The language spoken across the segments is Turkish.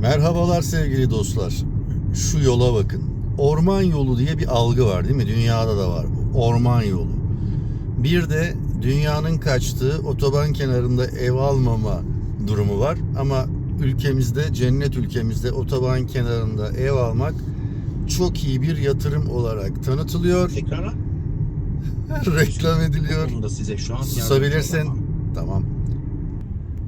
Merhabalar sevgili dostlar. Şu yola bakın. Orman yolu diye bir algı var değil mi? Dünyada da var bu. Orman yolu. Bir de dünyanın kaçtığı otoban kenarında ev almama durumu var. Ama ülkemizde, cennet ülkemizde otoban kenarında ev almak çok iyi bir yatırım olarak tanıtılıyor. Tekrara. Reklam ediliyor. Bunu da size şu an Susabilirsin. Tamam.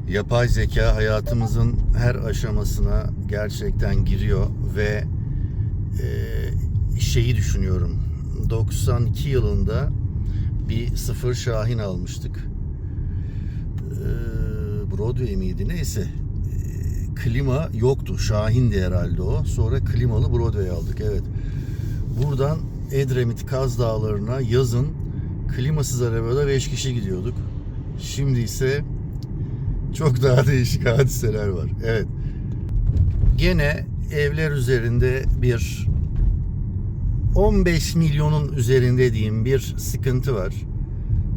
Yapay zeka hayatımızın her aşamasına gerçekten giriyor ve e, şeyi düşünüyorum. 92 yılında bir sıfır Şahin almıştık. E, Broadway miydi neyse. E, klima yoktu. Şahin'di herhalde o. Sonra klimalı Broadway aldık. Evet. Buradan Edremit Kaz Dağları'na yazın klimasız arabada 5 kişi gidiyorduk. Şimdi ise çok daha değişik hadiseler var. Evet. Gene evler üzerinde bir 15 milyonun üzerinde diyeyim bir sıkıntı var.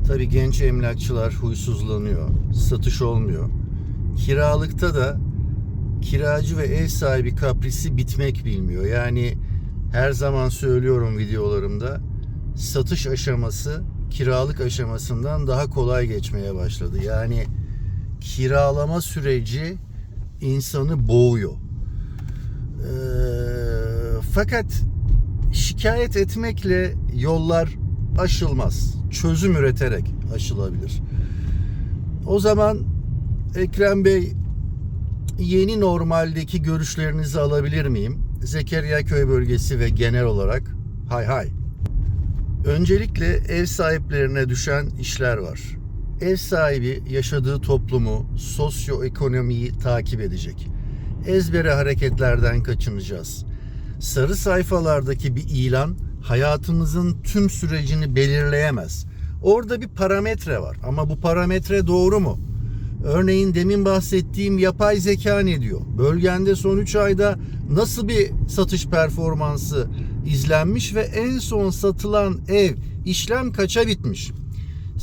Tabii genç emlakçılar huysuzlanıyor. Satış olmuyor. Kiralıkta da kiracı ve ev sahibi kaprisi bitmek bilmiyor. Yani her zaman söylüyorum videolarımda satış aşaması kiralık aşamasından daha kolay geçmeye başladı. Yani kiralama süreci insanı boğuyor. Ee, fakat şikayet etmekle yollar aşılmaz. Çözüm üreterek aşılabilir. O zaman Ekrem Bey yeni normaldeki görüşlerinizi alabilir miyim? Zekeriya Köy bölgesi ve genel olarak hay hay. Öncelikle ev sahiplerine düşen işler var. Ev sahibi yaşadığı toplumu, sosyoekonomiyi takip edecek. Ezbere hareketlerden kaçınacağız. Sarı sayfalardaki bir ilan hayatımızın tüm sürecini belirleyemez. Orada bir parametre var ama bu parametre doğru mu? Örneğin demin bahsettiğim yapay zeka ne diyor? Bölgende son 3 ayda nasıl bir satış performansı izlenmiş ve en son satılan ev işlem kaça bitmiş?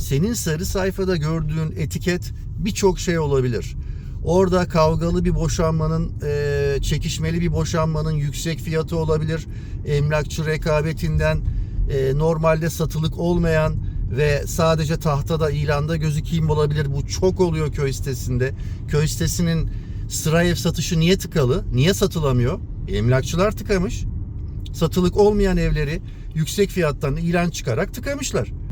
Senin sarı sayfada gördüğün etiket birçok şey olabilir. Orada kavgalı bir boşanmanın, e, çekişmeli bir boşanmanın yüksek fiyatı olabilir. Emlakçı rekabetinden e, normalde satılık olmayan ve sadece tahtada ilanda gözükeyim olabilir. Bu çok oluyor köy sitesinde. Köy sitesinin sıra ev satışı niye tıkalı? Niye satılamıyor? Emlakçılar tıkamış. Satılık olmayan evleri yüksek fiyattan ilan çıkarak tıkamışlar.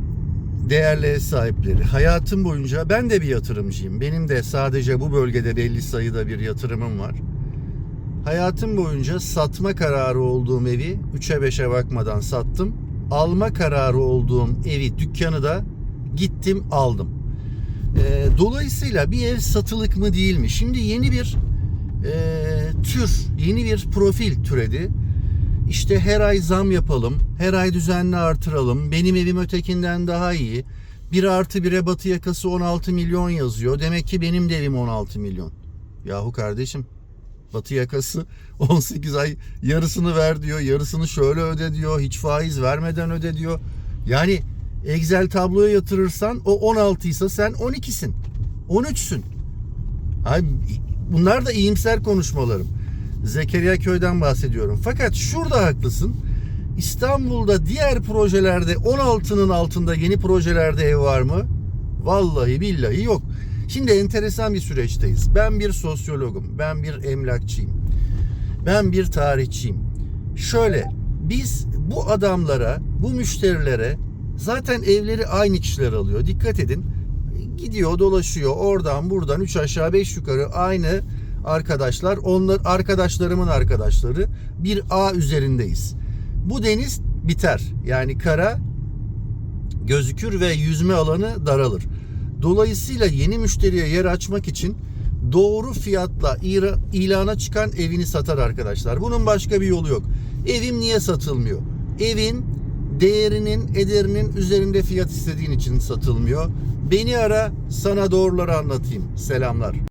Değerli ev sahipleri, hayatım boyunca ben de bir yatırımcıyım. Benim de sadece bu bölgede belli sayıda bir yatırımım var. Hayatım boyunca satma kararı olduğum evi 3'e 5'e bakmadan sattım. Alma kararı olduğum evi, dükkanı da gittim aldım. Ee, dolayısıyla bir ev satılık mı değil mi? Şimdi yeni bir e, tür, yeni bir profil türedi. İşte her ay zam yapalım, her ay düzenli artıralım, benim evim ötekinden daha iyi. Bir artı 1'e batı yakası 16 milyon yazıyor. Demek ki benim de evim 16 milyon. Yahu kardeşim Batı yakası 18 ay yarısını ver diyor. Yarısını şöyle öde diyor. Hiç faiz vermeden öde diyor. Yani Excel tabloya yatırırsan o 16 ise sen 12'sin. 13'sün. Ay, bunlar da iyimser konuşmalarım. Zekeriya Köy'den bahsediyorum. Fakat şurada haklısın. İstanbul'da diğer projelerde 16'nın altında yeni projelerde ev var mı? Vallahi billahi yok. Şimdi enteresan bir süreçteyiz. Ben bir sosyologum, ben bir emlakçıyım. Ben bir tarihçiyim. Şöyle biz bu adamlara, bu müşterilere zaten evleri aynı kişiler alıyor. Dikkat edin. Gidiyor, dolaşıyor oradan buradan 3 aşağı 5 yukarı aynı arkadaşlar. Onlar arkadaşlarımın arkadaşları. Bir A üzerindeyiz. Bu deniz biter. Yani kara gözükür ve yüzme alanı daralır. Dolayısıyla yeni müşteriye yer açmak için doğru fiyatla ilana çıkan evini satar arkadaşlar. Bunun başka bir yolu yok. Evim niye satılmıyor? Evin değerinin, ederinin üzerinde fiyat istediğin için satılmıyor. Beni ara, sana doğruları anlatayım. Selamlar.